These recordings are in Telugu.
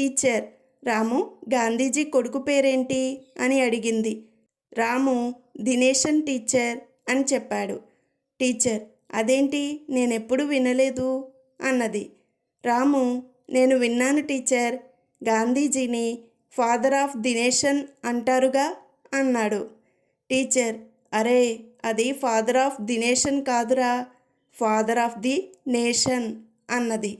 టీచర్. రాము గాంధీజీ కొడుకు పేరేంటి? అని అడిగింది. రాము దినేషన్ టీచర్ అని చెప్పాడు. టీచర్ అదేంటి? నేనెప్పుడు వినలేదు అన్నది. రాము నేను విన్నాను టీచర్. గాంధీజీని ఫాదర్ ఆఫ్ దినేషన్ అంటారుగా? అన్నాడు. టీచర్ అరే అది ఫాదర్ ఆఫ్ దినేషన్ కాదురా. ఫాదర్ ఆఫ్ ది నేషన్ అన్నది.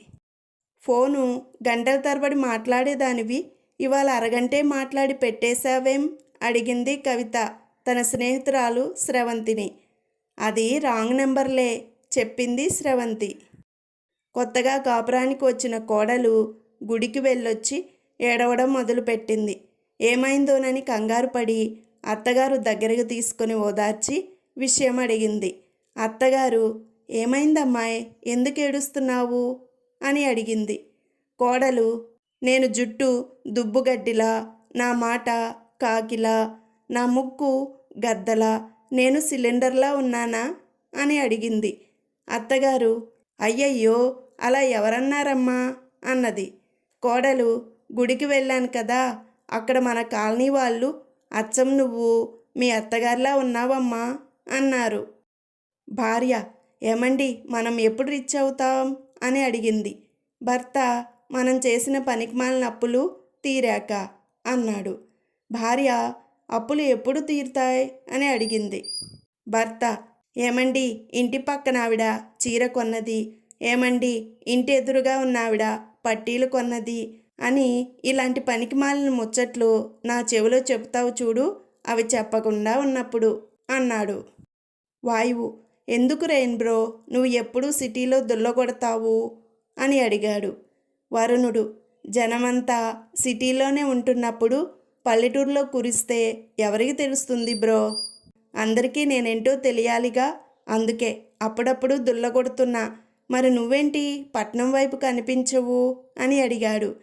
ఫోను గంటల తరబడి మాట్లాడేదానివి. ఇవాళ అరగంటే మాట్లాడి పెట్టేశావేం? అడిగింది కవిత తన స్నేహితురాలు స్రవంతిని అది రాంగ్ నెంబర్లే చెప్పింది స్రవంతి కొత్తగా కాపురానికి వచ్చిన కోడలు గుడికి వెళ్ళొచ్చి ఏడవడం మొదలుపెట్టింది. ఏమైందోనని కంగారు పడి అత్తగారు దగ్గరకు తీసుకొని ఓదార్చి విషయం అడిగింది. అత్తగారు ఏమైందమ్మాయి? ఎందుకు ఏడుస్తున్నావు? అని అడిగింది. కోడలు నేను జుట్టు దుబ్బుగడ్డిలా నా మాట కాకిలా నా ముక్కు గద్దలా నేను సిలిండర్లా ఉన్నానా? అని అడిగింది. అత్తగారు అయ్యయ్యో అలా ఎవరన్నారమ్మా? అన్నది. కోడలు గుడికి వెళ్ళాను కదా అక్కడ మన కాలనీ వాళ్ళు అచ్చం నువ్వు మీ అత్తగారిలా ఉన్నావమ్మా? అన్నారు. భార్య ఏమండి మనం ఎప్పుడు రిచ్ అవుతాం? అని అడిగింది. భర్త మనం చేసిన పనికిమాలిన అప్పులు తీరాక అన్నాడు. భార్య అప్పులు ఎప్పుడు తీరుతాయి? అని అడిగింది. భర్త ఏమండి ఇంటి పక్కన ఆవిడ చీర కొన్నది. ఏమండి ఇంటి ఎదురుగా ఉన్న ఆవిడ పట్టీలు కొన్నది. అని ఇలాంటి పనికిమాలిన ముచ్చట్లు నా చెవిలో చెప్తావు చూడు అవి చెప్పకుండా ఉన్నప్పుడు అన్నాడు. వాయువు ఎందుకు రెయిన్ బ్రో? నువ్వు ఎప్పుడూ సిటీలో దుల్లగొడతావు? అని అడిగాడు. వరుణుడు జనమంతా సిటీలోనే ఉంటున్నప్పుడు పల్లెటూరులో కురిస్తే ఎవరికి తెలుస్తుంది బ్రో? అందరికీ నేనేంటో తెలియాలిగా. అందుకే అప్పుడప్పుడు దుల్లగొడుతున్నా. మరి నువ్వేంటి? పట్నం వైపు కనిపించవు? అని అడిగాడు.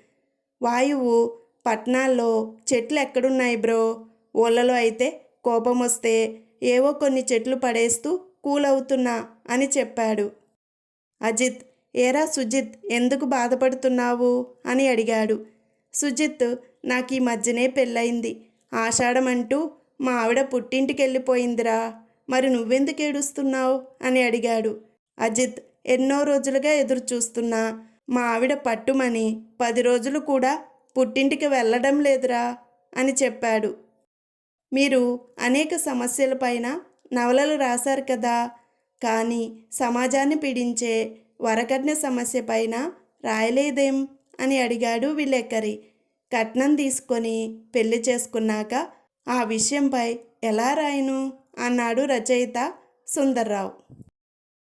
వాయువు పట్నాల్లో చెట్లు ఎక్కడున్నాయి బ్రో? ఊళ్ళలో అయితే కోపం వస్తే ఏవో కొన్ని చెట్లు పడేస్తూ కూలవుతున్నా అని చెప్పాడు. అజిత్ ఏరా సుజిత్ ఎందుకు బాధపడుతున్నావు? అని అడిగాడు. సుజిత్ నాకు ఈ మధ్యనే పెళ్ళయింది. ఆషాఢం అంటూ మా ఆవిడ పుట్టింటికి వెళ్ళిపోయిందిరా మరి నువ్వెందుకు ఏడుస్తున్నావు? అని అడిగాడు. అజిత్ ఎన్నో రోజులుగా ఎదురు చూస్తున్నా మా ఆవిడ పట్టుమని పది రోజులు కూడా పుట్టింటికి వెళ్ళడం లేదురా అని చెప్పాడు. మీరు అనేక సమస్యలపైన నవలలు రాశారు కదా. కానీ సమాజాన్ని పీడించే వరకట్న సమస్య పైన రాయలేదేం? అని అడిగాడు విలేకరి. కట్నం తీసుకొని పెళ్ళి చేసుకున్నాక ఆ విషయంపై ఎలా రాయను? అన్నాడు రచయిత సుందర్రావు.